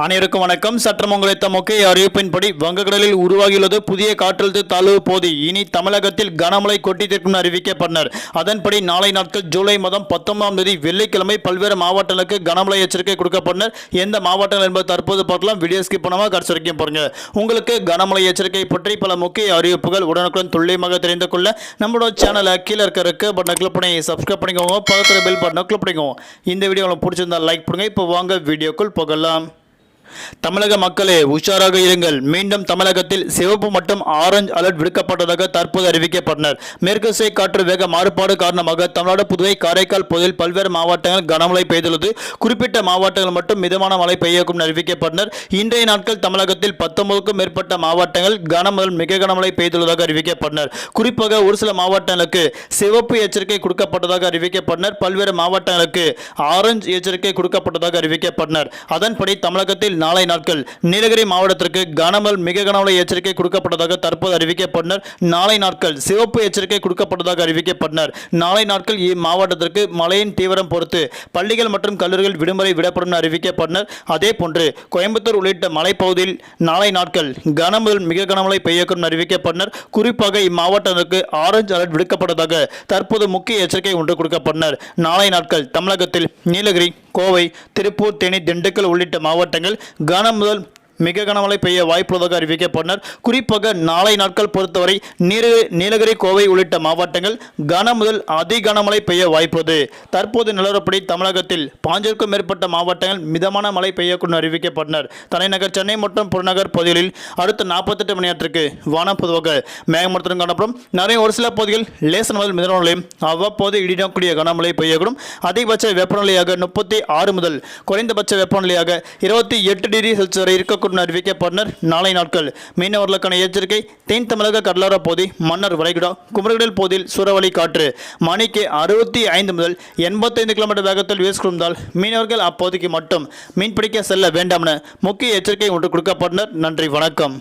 அனைவருக்கும் வணக்கம். சற்றம் உங்களைத்த முக்கிய அறிவிப்பின்படி வங்கக்கடலில் உருவாகியுள்ளது புதிய காற்றழுத்த தாழ்வு போது. இனி தமிழகத்தில் கனமழை கொட்டித்திற்கும் அறிவிக்கப்பட்டனர். அதன்படி நாளை நாட்கள் ஜூலை மாதம் பத்தொன்பதாம் தேதி வெள்ளிக்கிழமை பல்வேறு மாவட்டங்களுக்கு கனமழை எச்சரிக்கை கொடுக்கப்பட்டனர். எந்த மாவட்டங்கள் என்பது தற்போது பார்க்கலாம். வீடியோ ஸ்கிப் பண்ணாமல் கடைசி வரைக்கும் பாருங்க. உங்களுக்கு கனமழை எச்சரிக்கை பற்றி பல முக்கிய அறிவிப்புகள் உடனுக்குடன் துல்லியமாக தெரிந்து கொள்ள நம்மளோட சேனலை கீழே இருக்கிறதுக்கு பட்டனை கிளிக் பண்ணி சப்ஸ்கிரைப் பண்ணிக்கோங்க. பக்கத்தில் பெல் பட்டனை கிளிக் பண்ணிக்கோங்க. இந்த வீடியோ உங்களுக்கு பிடிச்சிருந்தா லைக் பண்ணுங்க. இப்போ வாங்க வீடியோக்குள் போகலாம். தமிழக மக்களே உஷாராக இருங்கள். மீண்டும் தமிழகத்தில் சிவப்பு மற்றும் ஆரஞ்சு அலர்ட் விடுக்கப்பட்டதாக தற்போது அறிவிக்கப்பட்டனர். மேற்கு திசை காற்று வேக மாறுபாடு காரணமாக தமிழ்நாடு புதுவை காரைக்கால் பகுதியில் பல்வேறு மாவட்டங்கள் கனமழை பெய்துள்ளது. குறிப்பிட்ட மாவட்டங்கள் மட்டும் மிதமான மழை பெய்யக்கும் அறிவிக்கப்பட்டனர். இன்றைய நாட்கள் தமிழகத்தில் பத்தொன்பதுக்கும் மேற்பட்ட மாவட்டங்கள் கன முதல் மிக கனமழை பெய்துள்ளதாக அறிவிக்கப்பட்டனர். குறிப்பாக ஒரு சில மாவட்டங்களுக்கு சிவப்பு எச்சரிக்கை கொடுக்கப்பட்டதாக அறிவிக்கப்பட்டனர். பல்வேறு மாவட்டங்களுக்கு ஆரஞ்சு எச்சரிக்கை கொடுக்கப்பட்டதாக அறிவிக்கப்பட்டனர். அதன்படி தமிழகத்தில் நாளை நாட்கள் நீலகிரி மாவட்டத்திற்கு கனமல் மிக கனமழை எச்சரிக்கை கொடுக்கப்பட்டதாக தற்போது அறிவிக்கப்பட்டனர். நாளை நாட்கள் சிவப்பு எச்சரிக்கை கொடுக்கப்பட்டதாக அறிவிக்கப்பட்டனர். நாளை நாட்கள் இம்மாவட்டத்திற்கு மழையின் தீவிரம் பொறுத்து பள்ளிகள் மற்றும் கல்லூரிகள் விடுமுறை விடப்படும் என அறிவிக்கப்பட்டனர். அதே போன்று கோயம்புத்தூர் உள்ளிட்ட மலைப்பகுதியில் நாளை நாட்கள் கனமுதல் மிக கனமழை பெய்யக்கும் என அறிவிக்கப்பட்டனர். குறிப்பாக இம்மாவட்டத்திற்கு ஆரஞ்சு அலர்ட் விடுக்கப்பட்டதாக தற்போது முக்கிய எச்சரிக்கை ஒன்று கொடுக்கப்பட்டனர். நாளை நாட்கள் தமிழகத்தில் நீலகிரி கோவை திருப்பூர் தேனி திண்டுக்கல் உள்ளிட்ட மாவட்டங்கள் கனம் முதல் மிக கனமழை பெய்ய வாய்ப்புள்ளதாக அறிவிக்கப்பட்டனர். குறிப்பாக நாளை நாட்கள் பொறுத்தவரை நீலகிரி கோவை உள்ளிட்ட மாவட்டங்கள் கன முதல் அதி கனமழை பெய்ய வாய்ப்புள்ளது. தற்போது நிலவரப்படி தமிழகத்தில் பாஞ்சிற்கும் மேற்பட்ட மாவட்டங்கள் மிதமான மழை பெய்யக்கூடும் அறிவிக்கப்பட்டனர். தலைநகர் சென்னை மற்றும் புறநகர் பகுதிகளில் அடுத்த நாற்பத்தெட்டு மணி நேரத்திற்கு வானம் பொதுவாக மேகமூட்டத்துடன் காணப்படும். நிறைய ஒரு சில பகுதிகள் லேசன் முதல் மிதமான அவ்வப்போது இடிடக்கூடிய கனமழை பெய்யக்கூடும். அதிகபட்ச வெப்பநிலையாக முப்பத்தி ஆறு முதல் குறைந்தபட்ச வெப்பநிலையாக இருபத்தி எட்டு டிகிரி செல்சியஸ் வரை இருக்கக்கூடும். என அறிவிக்கப்பட்டனர் நாளை நாட்கள். மீனவர்களுக்கான எச்சரிக்கை தென் தமிழக கடலோர பகுதி மன்னர் வளைகுடா குமரகடல் பகுதியில் சூறாவளி காற்று. மணிக்கு அறுபத்தி ஐந்து முதல் எண்பத்தைந்து கிலோமீட்டர் வேகத்தில் வீசிக்கொண்டால் மீனவர்கள் அப்போதைக்கு மட்டும் மீன்பிடிக்க செல்ல வேண்டாம் என முக்கிய எச்சரிக்கை ஒன்று கொடுக்கப்பட்டனர் நன்றி வணக்கம்.